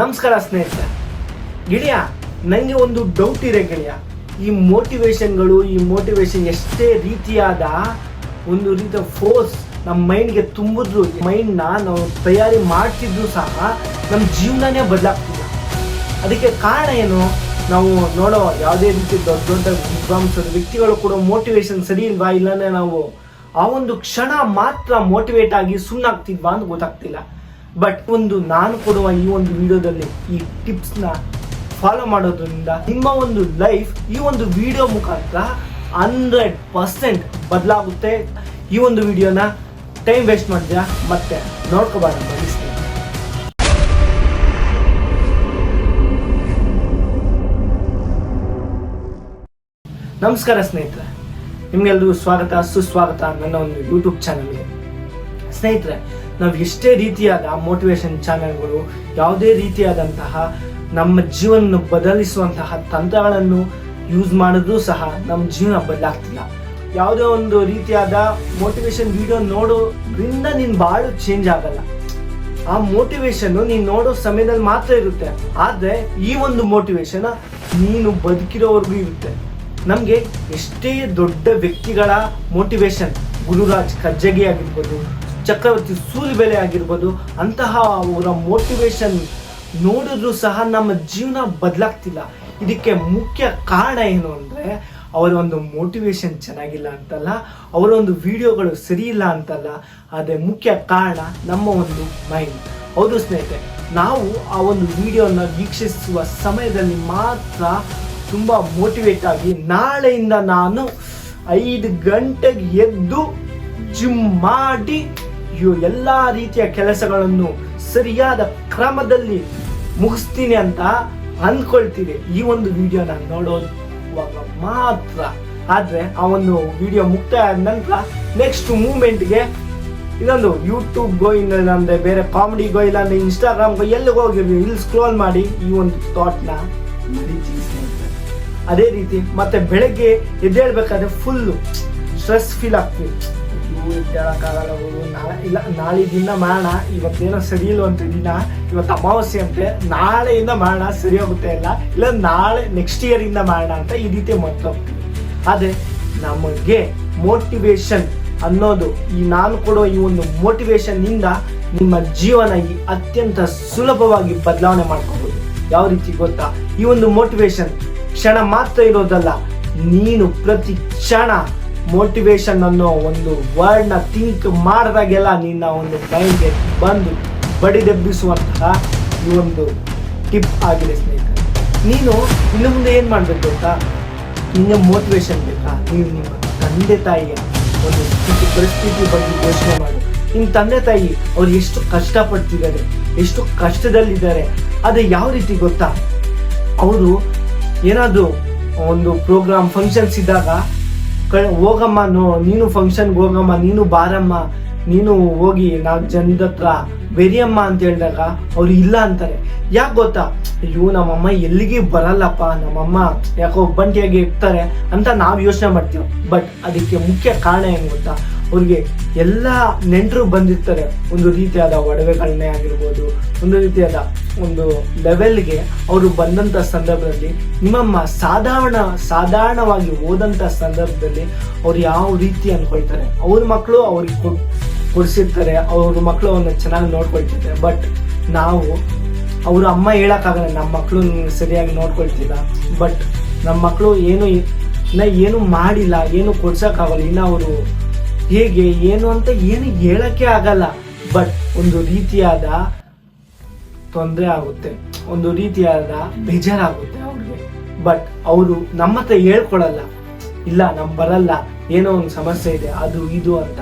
ನಮಸ್ಕಾರ ಸ್ನೇಹಿತರೆ. ಗಿಳಿಯ ನನಗೆ ಒಂದು ಡೌಟ್ ಇದೆ ಗಿಳಿಯ. ಈ ಮೋಟಿವೇಶನ್ಗಳು ಈ ಮೋಟಿವೇಶನ್ ಎಷ್ಟೇ ರೀತಿಯಾದ ಒಂದು ರೀತಿಯ ಫೋರ್ಸ್ ನಮ್ಮ ಮೈಂಡ್ಗೆ ತುಂಬಿದ್ರು ಮೈಂಡ್ನ ನಾವು ತಯಾರಿ ಮಾಡ್ತಿದ್ರು ಸಹ ನಮ್ಮ ಜೀವನನೇ ಬದಲಾಗ್ತಿಲ್ಲ. ಅದಕ್ಕೆ ಕಾರಣ ಏನು? ನಾವು ನೋಡೋ ಯಾವುದೇ ರೀತಿ ದೊಡ್ಡ ದೊಡ್ಡ ವಿದ್ವಾಂಸರು, ವ್ಯಕ್ತಿಗಳು ಕೂಡ ಮೋಟಿವೇಶನ್ ಸರಿ ಇಲ್ವಾ? ಇಲ್ಲಾಂದ್ರೆ ನಾವು ಆ ಒಂದು ಕ್ಷಣ ಮಾತ್ರ ಮೋಟಿವೇಟ್ ಆಗಿ ಸುಮ್ಮನಾಗ್ತಿದ್ವಾ ಅಂತ ಗೊತ್ತಾಗ್ತಿಲ್ಲ. ಬಟ್ ಒಂದು ನಾನು ಕೊಡುವ ಈ ಒಂದು ವಿಡಿಯೋದಲ್ಲಿ ಈ ಟಿಪ್ಸ್ನ ಫಾಲೋ ಮಾಡೋದ್ರಿಂದ ನಿಮ್ಮ ಒಂದು ಲೈಫ್ ಈ ಒಂದು ವಿಡಿಯೋ ಮುಖಾಂತರ ಹಂಡ್ರೆಡ್ ಪರ್ಸೆಂಟ್ ಬದಲಾಗುತ್ತೆ. ಈ ಒಂದು ವಿಡಿಯೋನ ಟೈಮ್ ವೇಸ್ಟ್ ಮಾಡಿದ್ಯಾ ಮತ್ತೆ ನೋಡ್ಕೋಬಾರ ನಮಸ್ಕಾರ ಸ್ನೇಹಿತರೆ, ನಿಮ್ಗೆಲ್ರಿಗೂ ಸ್ವಾಗತ, ಸುಸ್ವಾಗತ ನನ್ನ ಒಂದು ಯೂಟ್ಯೂಬ್ ಚಾನಲ್ಗೆ ಸ್ನೇಹಿತರೆ ನಾವು ಎಷ್ಟೇ ರೀತಿಯಾದ ಮೋಟಿವೇಶನ್ ಚಾನೆಲ್ಗಳು ಯಾವುದೇ ರೀತಿಯಾದಂತಹ ನಮ್ಮ ಜೀವನ ಬದಲಿಸುವಂತಹ ತಂತ್ರಗಳನ್ನು ಯೂಸ್ ಮಾಡಿದ್ರೂ ಸಹ ನಮ್ಮ ಜೀವನ ಬದಲಾಗ್ತಿಲ್ಲ. ಯಾವುದೇ ಒಂದು ರೀತಿಯಾದ ಮೋಟಿವೇಶನ್ ವಿಡಿಯೋ ನೋಡೋದ್ರಿಂದ ನೀನು ಬಾಳು ಚೇಂಜ್ ಆಗಲ್ಲ. ಆ ಮೋಟಿವೇಶನ್ ನೀನು ನೋಡೋ ಸಮಯದಲ್ಲಿ ಮಾತ್ರ ಇರುತ್ತೆ. ಆದರೆ ಈ ಒಂದು ಮೋಟಿವೇಶನ್ ನೀನು ಬದುಕಿರೋವರೆಗೂ ಇರುತ್ತೆ. ನಮಗೆ ಎಷ್ಟೇ ದೊಡ್ಡ ವ್ಯಕ್ತಿಗಳ ಮೋಟಿವೇಶನ್ ಗುರುರಾಜ್ ಕಜ್ಜಗಿ ಆಗಿರ್ಬೋದು ಚಕ್ರವರ್ತಿ ಸೂಲಿಬೆಲೆ ಆಗಿರ್ಬೋದು ಅಂತಹ ಅವರ ಮೋಟಿವೇಶನ್ ನೋಡಿದ್ರು ಸಹ ನಮ್ಮ ಜೀವನ ಬದಲಾಗ್ತಿಲ್ಲ. ಇದಕ್ಕೆ ಮುಖ್ಯ ಕಾರಣ ಏನು ಅಂದರೆ, ಅವರ ಒಂದು ಮೋಟಿವೇಶನ್ ಚೆನ್ನಾಗಿಲ್ಲ ಅಂತಲ್ಲ, ಅವರ ಒಂದು ವಿಡಿಯೋಗಳು ಸರಿ ಇಲ್ಲ ಅಂತಲ್ಲ ಅದೇ ಮುಖ್ಯ ಕಾರಣ ನಮ್ಮ ಒಂದು ಮೈಂಡ್ ಹೌದು ಸ್ನೇಹಿತರೆ, ನಾವು ಆ ಒಂದು ವಿಡಿಯೋನ ವೀಕ್ಷಿಸುವ ಸಮಯದಲ್ಲಿ ಮಾತ್ರ ತುಂಬ ಮೋಟಿವೇಟ್ ಆಗಿ ನಾಳೆಯಿಂದ ನಾನು ಐದು ಗಂಟೆಗೆ ಎದ್ದು ಜಿಮ್ ಮಾಡಿ ಇವು ಎಲ್ಲ ರೀತಿಯ ಕೆಲಸಗಳನ್ನು ಸರಿಯಾದ ಕ್ರಮದಲ್ಲಿ ಮುಗಿಸ್ತೀನಿ ಅಂತ ಅಂದ್ಕೊಳ್ತೀನಿ ಈ ಒಂದು ವಿಡಿಯೋನ ನೋಡೋದು ಮಾತ್ರ. ಆದರೆ ಆ ಒಂದು ವಿಡಿಯೋ ಮುಕ್ತಾಯ ಆದ ನಂತರ ನೆಕ್ಸ್ಟ್ ಮೂಮೆಂಟ್ಗೆ ಇದೊಂದು ಯೂಟ್ಯೂಬ್ಗೋ ಇಲ್ಲಂದ್ರೆ ಬೇರೆ ಕಾಮಿಡಿಗೋ ಇಲ್ಲಾಂದ್ರೆ ಇನ್ಸ್ಟಾಗ್ರಾಮ್ಗೋ ಎಲ್ಲಿಗೆ ಹೋಗಿರ್ಲಿ ಇಲ್ಲಿ ಸ್ಕ್ರೋಲ್ ಮಾಡಿ ಈ ಒಂದು ಥಾಟ್ನ ಅದೇ ರೀತಿ ಮತ್ತೆ ಬೆಳಗ್ಗೆ ಎದ್ದೇಳ್ಬೇಕಾದ್ರೆ ಫುಲ್ಲು ಸ್ಟ್ರೆಸ್ ಫೀಲ್ ಆಗ್ತೀವಿ. ಇವು ಹೇಳೋಕ್ಕಾಗಲ್ಲ ಗುರು, ನಾಳೆ ಇಲ್ಲ ನಾಳೆ ದಿನ ಮಾಡೋಣ ಇವತ್ತೇನೋ ಸರಿ ಅಂತ ದಿನ ಇವತ್ತು ಅಮಾವಾಸ್ಯೆ ಅಂತೆ ನಾಳೆಯಿಂದ ಮಾಡೋಣ ಸರಿ ಹೋಗುತ್ತೆ ಇಲ್ಲ ಇಲ್ಲ ನಾಳೆ ನೆಕ್ಸ್ಟ್ ಇಯರ್ ಇಂದ ಮಾಡೋಣ ಅಂತ ಈ ರೀತಿ ಮತ್ತೊಗ್ತೀವಿ ಆದರೆ ನಮಗೆ ಮೋಟಿವೇಶನ್ ಅನ್ನೋದು ಈ ನಾನು ಕೊಡೋ ಈ ಒಂದು ಮೋಟಿವೇಶನ್ ಇಂದ ನಿಮ್ಮ ಜೀವನ ಈ ಅತ್ಯಂತ ಸುಲಭವಾಗಿ ಬದಲಾವಣೆ ಮಾಡ್ಕೋಬಹುದು ಯಾವ ರೀತಿ ಗೊತ್ತಾ? ಈ ಒಂದು ಮೋಟಿವೇಶನ್ ಕ್ಷಣ ಮಾತ್ರ ಇರೋದಲ್ಲ ನೀನು ಪ್ರತಿ ಕ್ಷಣ ಮೋಟಿವೇಶನ್ ಅನ್ನೋ ಒಂದು ವರ್ಡ್ನ ಥಿಂಕ್ ಮಾಡಿದಾಗೆಲ್ಲ ನಿನ್ನ ಒಂದು ಮೈಂಡ್ಗೆ ಬಂದು ಬಡಿದೆಬ್ಬಿಸುವಂತಹ ಈ ಒಂದು ಟಿಪ್ ಆಗಿದೆ ಸ್ನೇಹಿತರೆ. ನೀನು ಇನ್ನು ಮುಂದೆ ಏನು ಮಾಡಬೇಕು ಗೊತ್ತಾ? ನಿನ್ನ ಮೋಟಿವೇಶನ್ ಬೇಕಾ? ನೀವು ನಿಮ್ಮ ತಂದೆ ತಾಯಿಯ ಒಂದು ಸ್ಥಿತಿ, ಪರಿಸ್ಥಿತಿ ಬಗ್ಗೆ ಯೋಚನೆ ಮಾಡಿ. ನಿಮ್ಮ ತಂದೆ ತಾಯಿ ಅವ್ರು ಎಷ್ಟು ಕಷ್ಟಪಡ್ತಿದ್ದಾರೆ, ಎಷ್ಟು ಕಷ್ಟದಲ್ಲಿದ್ದಾರೆ, ಅದು ಯಾವ ರೀತಿ ಗೊತ್ತಾ? ಅವರು ಏನಾದರೂ ಒಂದು ಪ್ರೋಗ್ರಾಮ್ ಫಂಕ್ಷನ್ಸ್ ಇದ್ದಾಗ ಹೋಗಮ್ಮ, ನೋ, ನೀನು ಫಂಕ್ಷನ್ಗೆ ಹೋಗಮ್ಮ, ನೀನು ಬಾರಮ್ಮ, ನೀನು ಹೋಗಿ ನಾಲ್ಕು ಜನದ ಹತ್ರ ಬೆರಿಯಮ್ಮ ಅಂತ ಹೇಳಿದಾಗ ಅವ್ರು ಇಲ್ಲ ಅಂತಾರೆ. ಯಾಕೆ ಗೊತ್ತಾ? ಅಯ್ಯೋ, ನಮ್ಮಮ್ಮ ಎಲ್ಲಿಗೆ ಬರಲ್ಲಪ್ಪ, ನಮ್ಮಮ್ಮ ಯಾಕೋ ಒಬ್ಬಂಟಿಯಾಗಿ ಇರ್ತಾರೆ ಅಂತ ನಾವು ಯೋಚನೆ ಮಾಡ್ತೀವಿ. ಬಟ್ ಅದಕ್ಕೆ ಮುಖ್ಯ ಕಾರಣ ಏನು ಗೊತ್ತಾ? ಅವ್ರಿಗೆ ಎಲ್ಲ ನೆಂಟರು ಬಂದಿರ್ತಾರೆ. ಒಂದು ರೀತಿಯಾದ ಒಡವೆಗಳನ್ನೇ ಆಗಿರ್ಬೋದು, ಒಂದು ರೀತಿಯಾದ ಒಂದು ಲೆವೆಲ್ಗೆ ಅವರು ಬಂದಂಥ ಸಂದರ್ಭದಲ್ಲಿ, ನಿಮ್ಮಮ್ಮ ಸಾಧಾರಣ, ಸಾಧಾರಣವಾಗಿ ಓದಂಥ ಸಂದರ್ಭದಲ್ಲಿ ಅವ್ರು ಯಾವ ರೀತಿ ಅಂದ್ಕೊಳ್ತಾರೆ ಅವ್ರ ಮಕ್ಕಳು ಅವ್ರಿಗೆ ಕೊಡ್, ಕೊಡಿಸಿರ್ತಾರೆ, ಅವ್ರ ಮಕ್ಕಳು ಅವನ್ನ ಚೆನ್ನಾಗಿ ನೋಡ್ಕೊಳ್ತಿರ್ತಾರೆ. ಬಟ್ ನಾವು ಅವ್ರ ಅಮ್ಮ ಹೇಳೋಕ್ಕಾಗಲ್ಲ ನಮ್ಮ ಮಕ್ಕಳು ಸರಿಯಾಗಿ ನೋಡ್ಕೊಳ್ತಿಲ್ಲ. ಬಟ್ ನಮ್ಮ ಮಕ್ಕಳು ಏನು ಏನು ಮಾಡಿಲ್ಲ, ಏನು ಕೊಡ್ಸೋಕ್ಕಾಗಲ್ಲ, ಇನ್ನು ಅವರು ಹೇಗೆ, ಏನು ಅಂತ ಏನು ಹೇಳಕ್ಕೆ ಆಗಲ್ಲ. ಬಟ್ ಒಂದು ರೀತಿಯಾದ ತೊಂದರೆ ಆಗುತ್ತೆ. ಒಂದು ರೀತಿಯಾದ ಬೇಜಾರಾಗುತ್ತೆ ಅವ್ರಿಗೆ. ಬಟ್ ಅವರು ನಮ್ಮ ಹತ್ರ ಹೇಳ್ಕೊಳಲ್ಲ ಇಲ್ಲ ನಮ್ ಬರಲ್ಲ. ಏನೋ ಒಂದು ಸಮಸ್ಯೆ ಇದೆ, ಅದು ಇದು ಅಂತ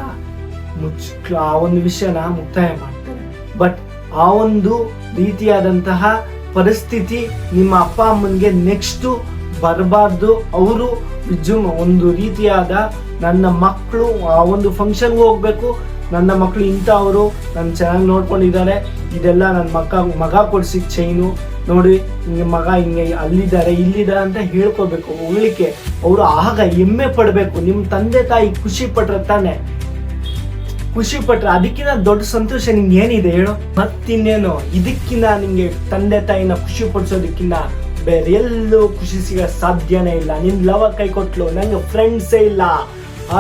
ಮುಚ್ಚ, ಆ ಒಂದು ವಿಷಯನ ಮುಕ್ತಾಯ ಮಾಡ್ತಾರೆ. ಬಟ್ ಆ ಒಂದು ರೀತಿಯಾದಂತಹ ಪರಿಸ್ಥಿತಿ ನಿಮ್ಮ ಅಪ್ಪ ಅಮ್ಮನಿಗೆ ನೆಕ್ಸ್ಟ್ ಬರಬಾರ್ದು. ಅವರು ವಿಜೃಂಭ ಒಂದು ರೀತಿಯಾದ ನನ್ನ ಮಕ್ಕಳು, ಆ ಒಂದು ಫಂಕ್ಷನ್ಗೆ ಹೋಗ್ಬೇಕು. ನನ್ನ ಮಕ್ಕಳು ಇಂಥವರು, ನನ್ನ ಚೆನ್ನಾಗಿ ನೋಡ್ಕೊಂಡಿದ್ದಾರೆ. ಇದೆಲ್ಲ ನನ್ನ ಮಕ್ಕ, ಮಗ ಕೊಡಿಸಿದ ಚೈನು ನೋಡಿ ಹಿಂಗೆ ಮಗ ಹಿಂಗೆ ಅಲ್ಲಿದ್ದಾರೆ, ಇಲ್ಲಿದ್ದಾರೆ ಅಂತ ಹೇಳ್ಕೋಬೇಕು ಹೋಗ್ಲಿಕ್ಕೆ ಅವರು ಆಗ ಹೆಮ್ಮೆ ಪಡಬೇಕು. ನಿಮ್ಮ ತಂದೆ ತಾಯಿ ಖುಷಿ ಪಟ್ರೆ ತಾನೆ. ಖುಷಿ ಪಟ್ರೆ ಅದಕ್ಕಿಂತ ದೊಡ್ಡ ಸಂತೋಷ ನಿಂಗೆ ಏನಿದೆ ಹೇಳು? ಮತ್ತಿನ್ನೇನು? ಇದಕ್ಕಿಂತ ನಿಮಗೆ ತಂದೆ ತಾಯಿನ ಖುಷಿ ಪಡಿಸೋದಕ್ಕಿಂತ ಬೇರೆ ಎಲ್ಲೂ ಖುಷಿ ಸಿಗ ಸಾಧ್ಯನೇ ಇಲ್ಲ. ನಿನ್ ಲವ ಕೈ ಕೊಟ್ಲು, ನಂಗೆ ಫ್ರೆಂಡ್ಸೇ ಇಲ್ಲ.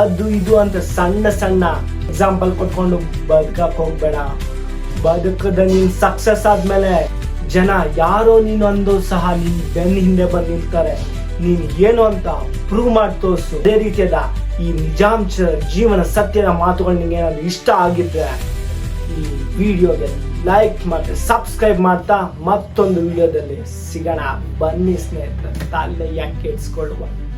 ಅದು ಇದು ಅಂತ ಸಣ್ಣ ಸಣ್ಣ ಎಕ್ಸಾಂಪಲ್ ಕೊಟ್ಕೊಂಡು ಬದುಕಕ್ ಹೋಗ್ಬೇಡ. ಬದುಕದ ನೀನ್ ಸಕ್ಸಸ್ ಆದ್ಮೇಲೆ ಜನ ಯಾರೋ ನೀನು ಅಂದೋ ಸಹ ನಿನ್ ಬೆನ್ನ ಹಿಂದೆ ಬಂದು ನಿಲ್ತಾರೆ ನೀನ್ ಏನು ಅಂತ ಪ್ರೂವ್ ಮಾಡಿ ತೋರಿಸು. ಅದೇ ರೀತಿಯಾದ ಈ ನಿಜಾಂಶ ಜೀವನ ಸತ್ಯದ ಮಾತುಗಳು ನಿಂಗೆ ಏನಾದ್ರು ಇಷ್ಟ ಆಗಿದ್ರೆ ವಿಡಿಯೋಗೆ ಲೈಕ್ ಮಾಡಿ ಸಬ್ಸ್ಕ್ರೈಬ್ ಮಾಡ್ತಾ ಮತ್ತೊಂದು ವಿಡಿಯೋದಲ್ಲಿ ಸಿಗೋಣ. ಬನ್ನಿ ಸ್ನೇಹಿತರೆ ತಲೆ ಯಾಕೆ ಇಡ್ಸ್ಕೊಳ್ಬಾರ್ದು